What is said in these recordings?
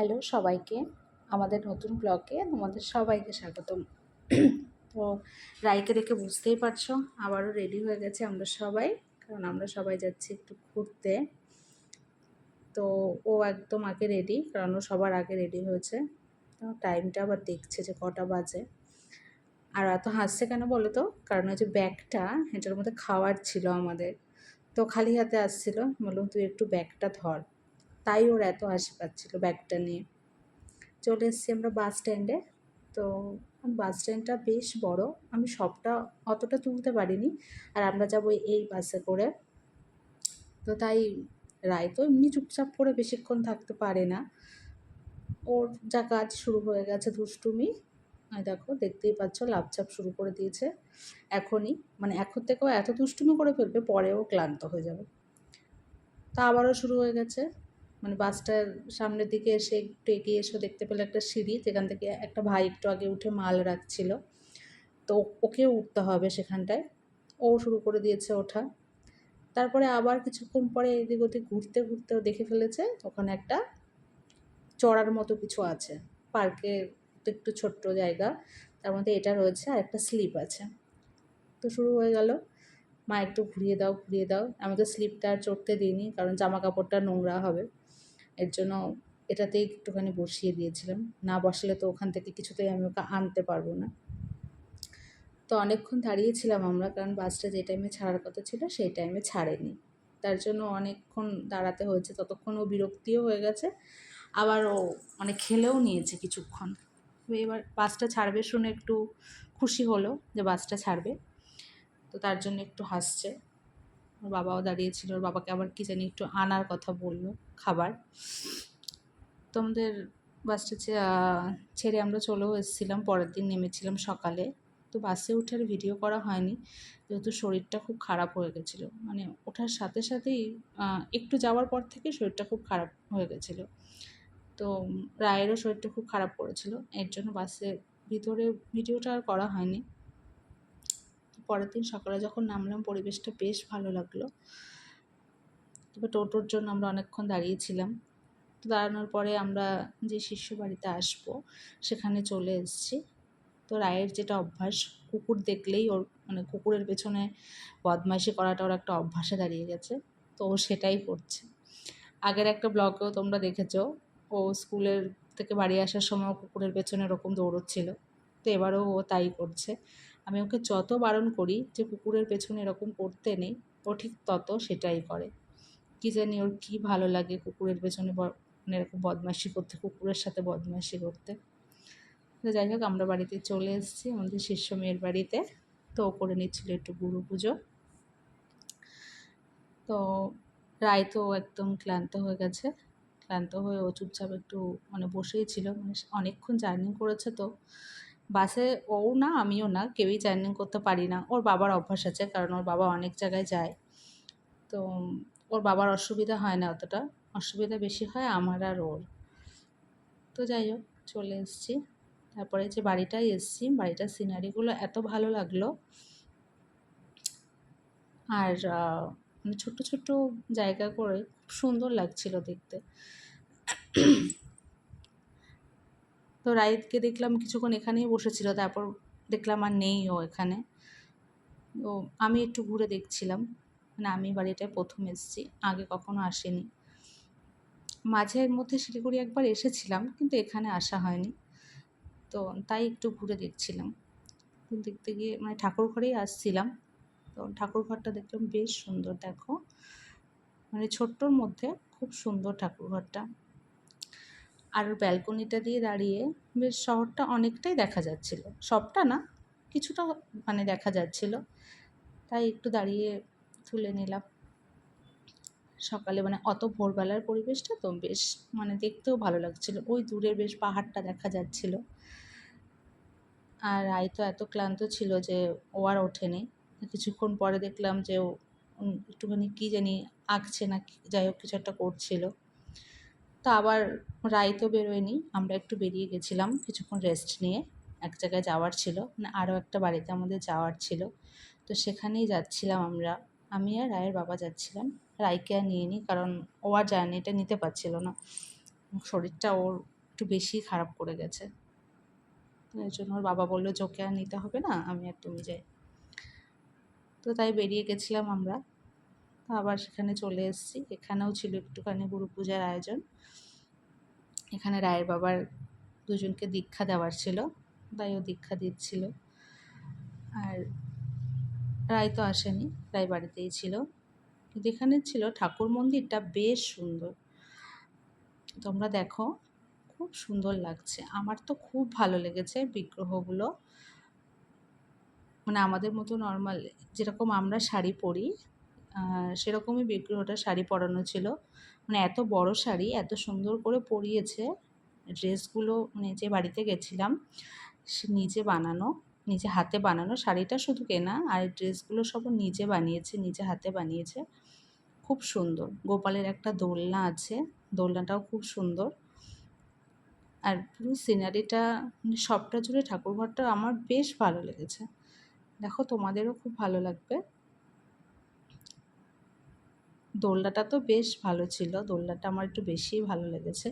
Hello সবাইকে, আমাদের নতুন ব্লগে তোমাদের সবাইকে স্বাগতম। তো রাইকে দেখে বুঝতেই পারছ, আবারও রেডি হয়ে গেছে আমরা সবাই, কারণ আমরা সবাই যাচ্ছি একটু ঘুরতে। তো ও একদম আগে রেডি কারণ ও সবার আগে রেডি হয়েছে। তো টাইমটা আবার দেখছে যে কটা বাজে। আর এত হাসছে কেন বলো তো? কারণ ওই যে ব্যাগটা এটার মধ্যে খাওয়ার ছিল আমাদের। তো খালি হাতে আসছিল, বললাম, তুই একটু ব্যাগটা ধর। তাই ওর এত হাসি পাচ্ছিল ব্যাগটা নিয়ে। চলে এসেছি আমরা বাস স্ট্যান্ডে তো বাস স্ট্যান্ডটা বেশ বড়। আমি সবটা অতটা তুলতে পারিনি। আর আমরা যাব এই বাসে করে। তো তাই রায় তো এমনি চুপচাপ করে বেশিক্ষণ থাকতে পারে না। ওর যা কাজ শুরু হয়ে গেছে দুষ্টুমি। আর দেখো, দেখতেই পাচ্ছ লাভচাপ শুরু করে দিয়েছে। এখনই মানে এখন থেকেও এত দুষ্টুমি করে ফেলবে পরেও ক্লান্ত হয়ে যাবে। তা আবারও শুরু হয়ে গেছে। মানে বাসটার সামনের দিকে এসে একটু এগিয়ে এসে দেখতে পেলে একটা সিঁড়ি, যেখান থেকে একটা ভাই একটু আগে উঠে মাল রাখছিল। তো ওকে উঠতে হবে সেখানটায়। ও শুরু করে দিয়েছে ওঠা। তারপরে আবার কিছুক্ষণ পরে এদিক ওদিক ঘুরতে ঘুরতেও দেখে ফেলেছে, ওখানে একটা চড়ার মতো কিছু আছে। পার্কে একটু ছোট্ট জায়গা, তার মধ্যে এটা রয়েছে আর একটা স্লিপ আছে। তো শুরু হয়ে গেল। মা, একটু ঘুরিয়ে দাও ঘুরিয়ে দাও। আমি তো স্লিপটা আর চড়তে দিইনি, কারণ জামা কাপড়টা নোংরা হবে। এর জন্য এটাতেই একটুখানি বসিয়ে দিয়েছিলাম। না বসলে তো ওখান থেকে কিছুতেই আমি ওকে আনতে পারব না। তো অনেকক্ষণ দাঁড়িয়েছিলাম আমরা, কারণ বাসটা যে টাইমে ছাড়ার কথা ছিল সেই টাইমে ছাড়েনি। তার জন্য অনেকক্ষণ দাঁড়াতে হয়েছে, ততক্ষণ ও বিরক্তিও হয়ে গেছে। আবার ও মানে খেলেও নিয়েছে কিছুক্ষণ। এবার বাসটা ছাড়বে শুনে একটু খুশি হলো যে বাসটা ছাড়বে। তো তার জন্য একটু হাসছে। ওর বাবাও দাঁড়িয়েছিল, ওর বাবাকে আবার কি জানি একটু আনার কথা বলল, খাবার। তো আমাদের বাসটা ছেড়ে আমরা চলেও এসেছিলাম, পরের দিন নেমেছিলাম সকালে। তো বাসে উঠে আর ভিডিও করা হয়নি, যেহেতু শরীরটা খুব খারাপ হয়ে গেছিল। মানে ওঠার সাথে সাথেই একটু যাওয়ার পর থেকে শরীরটা খুব খারাপ হয়ে গেছিল। তো রায়েরও শরীরটা খুব খারাপ করেছিল, এর জন্য বাসের ভিতরে ভিডিওটা আর করা হয়নি। পরের দিন সকালে যখন নামলাম, পরিবেশটা বেশ ভালো লাগল। তবে টোটোর জন্য আমরা অনেকক্ষণ দাঁড়িয়েছিলাম। তো দাঁড়ানোর পরে আমরা যে শিষ্য বাড়িতে আসব, সেখানে চলে এসেছি। তো রায়ের যেটা অভ্যাস, কুকুর দেখলেই ওর মানে কুকুরের পেছনে বদমাইশি করাটা ওর একটা অভ্যাসে দাঁড়িয়ে গেছে। তো ও সেটাই করছে। আগের একটা ব্লগেও তোমরা দেখেছ, ও স্কুলের থেকে বাড়ি আসার সময় কুকুরের পেছনে এরকম দৌড়চ্ছিল। তো এবারও ও তাই করছে। আমি ওকে যত বারণ করি যে কুকুরের পেছনে এরকম করতে নেই, ও ঠিক তত সেটাই করে। কী জানি ওর কী ভালো লাগে কুকুরের পেছনে মানে এরকম বদমাইশি করতে, কুকুরের সাথে বদমাইশি করতে। তো যাই হোক, আমরা বাড়িতে চলে এসেছি, আমাদের শিষ্য মেয়ের বাড়িতে। তো ও করে নিচ্ছিল একটু গুরু পুজো। তো রায় তো একদম ক্লান্ত হয়ে গেছে। ক্লান্ত হয়ে ও চুপচাপ একটু মানে বসেই ছিল। মানে অনেকক্ষণ জার্নি করেছে তো। বাসে ও না, আমিও না, কেউই জার্নি করতে পারি না। ওর বাবার অভ্যাস আছে, কারণ ওর বাবা অনেক জায়গায় যায়। তো ওর বাবার অসুবিধা হয় না অতটা। অসুবিধা বেশি হয় আমার আর ওর। তো যাই হোক, চলে এসছি। তারপরে যে বাড়িটায় এসেছি, বাড়িটার সিনারিগুলো এত ভালো লাগল। আর মানে ছোট্ট ছোট্ট জায়গা করে খুব সুন্দর লাগছিল দেখতে। তো রাইতকে দেখলাম কিছুক্ষণ এখানেই বসেছিল, তারপর দেখলাম আর নেই ও এখানে। তো আমি একটু ঘুরে দেখছিলাম মানে আমি বাড়িটায় প্রথম এসেছি, আগে কখনো আসেনি। মাঝের মধ্যে শিলিগুড়ি একবার এসেছিলাম, কিন্তু এখানে আসা হয়নি। তো তাই একটু ঘুরে দেখছিলাম। দেখতে গিয়ে মানে ঠাকুর ঘরেই আসছিলাম। তো ঠাকুর ঘরটা দেখলাম বেশ সুন্দর, দেখো। মানে ছোট্টর মধ্যে খুব সুন্দর ঠাকুর ঘরটা। আর ব্যালকনিটা দিয়ে দাঁড়িয়ে বেশ শহরটা অনেকটাই দেখা যাচ্ছিল। সবটা না, কিছুটা মানে দেখা যাচ্ছিল। তাই একটু দাঁড়িয়ে তুলে নিলাম। সকালে মানে অত ভোরবেলার পরিবেশটা তো বেশ মানে দেখতেও ভালো লাগছিল। ওই দূরে বেশ পাহাড়টা দেখা যাচ্ছিল। আর আই তো এত ক্লান্ত ছিল যে ও আর ওঠেনি। কিছুক্ষণ পরে দেখলাম যে ও একটুখানি কী জানি আঁকছে না, যাই হোক কিছু একটা করছিল। তো আবার রায় তো বেরোয়নি। আমরা একটু বেরিয়ে গেছিলাম কিছুক্ষণ রেস্ট নিয়ে। এক জায়গায় যাওয়ার ছিল। মানে আরও একটা বাড়িতে আমাদের যাওয়ার ছিল। তো সেখানেই যাচ্ছিলাম আমরা। আমি আর রায়ের বাবা যাচ্ছিলাম। রায়কে আর নিয়ে নিই কারণ ও আর জার্নিটা নিতে পারছিল না। শরীরটা ওর একটু বেশি খারাপ করে গেছে। এর জন্য ওর বাবা বলল, যে ওকে আর নিতে হবে না, আমি আর তুমি যাই। তো তাই বেরিয়ে গেছিলাম আমরা। আবার সেখানে চলে এসেছি। এখানেও ছিল একটুখানি গুরু পূজার আয়োজন। এখানে রায়ের বাবার দুজনকে দীক্ষা দেওয়ার ছিল, তাই ও দীক্ষা দিচ্ছিল। আর রায় তো আসেনি, রায় বাড়িতেই ছিল। কিন্তু এখানে ছিল ঠাকুর মন্দিরটা বেশ সুন্দর। তোমরা দেখো, খুব সুন্দর লাগছে। আমার তো খুব ভালো লেগেছে বিগ্রহগুলো। মানে আমাদের মতো নর্মাল, যেরকম আমরা শাড়ি পরি সেরকমই বিগ্রহটা শাড়ি পরানো ছিল। মানে এত বড় শাড়ি, এত সুন্দর করে পরিয়েছে। ড্রেসগুলো মানে যে বাড়িতে গেছিলাম নিজে বানানো, নিজে হাতে বানানো শাড়িটা শুধু কেনা, আর ড্রেসগুলো সব নিজে বানিয়েছে, নিজে হাতে বানিয়েছে। খুব সুন্দর। গোপালের একটা দোলনা আছে, দোলনাটাও খুব সুন্দর। আর পুরো সিনারিটা মানে সবটা জুড়ে ঠাকুরঘরটা আমার বেশ ভালো লেগেছে। দেখো তোমাদেরও খুব ভালো লাগবে। দোলনাটা তো বেশ ভালো ছিল, দোলনাটা আমার একটু বেশিই ভালো লেগেছে।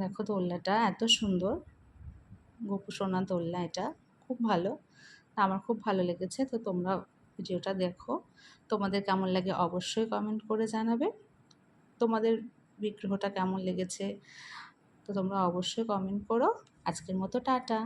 দেখো দোলনাটা এত সুন্দর, গোপু সোনা দোলনা এটা, খুব ভালো। আমার খুব ভালো লেগেছে, তো তোমরা ভিডিওটা দেখো। তোমাদের কেমন লাগে অবশ্যই কমেন্ট করে জানাবে। তোমাদের বিগ্রহটা কেমন লেগেছে, তো তোমরা অবশ্যই কমেন্ট করো। আজকের মতো টাটা।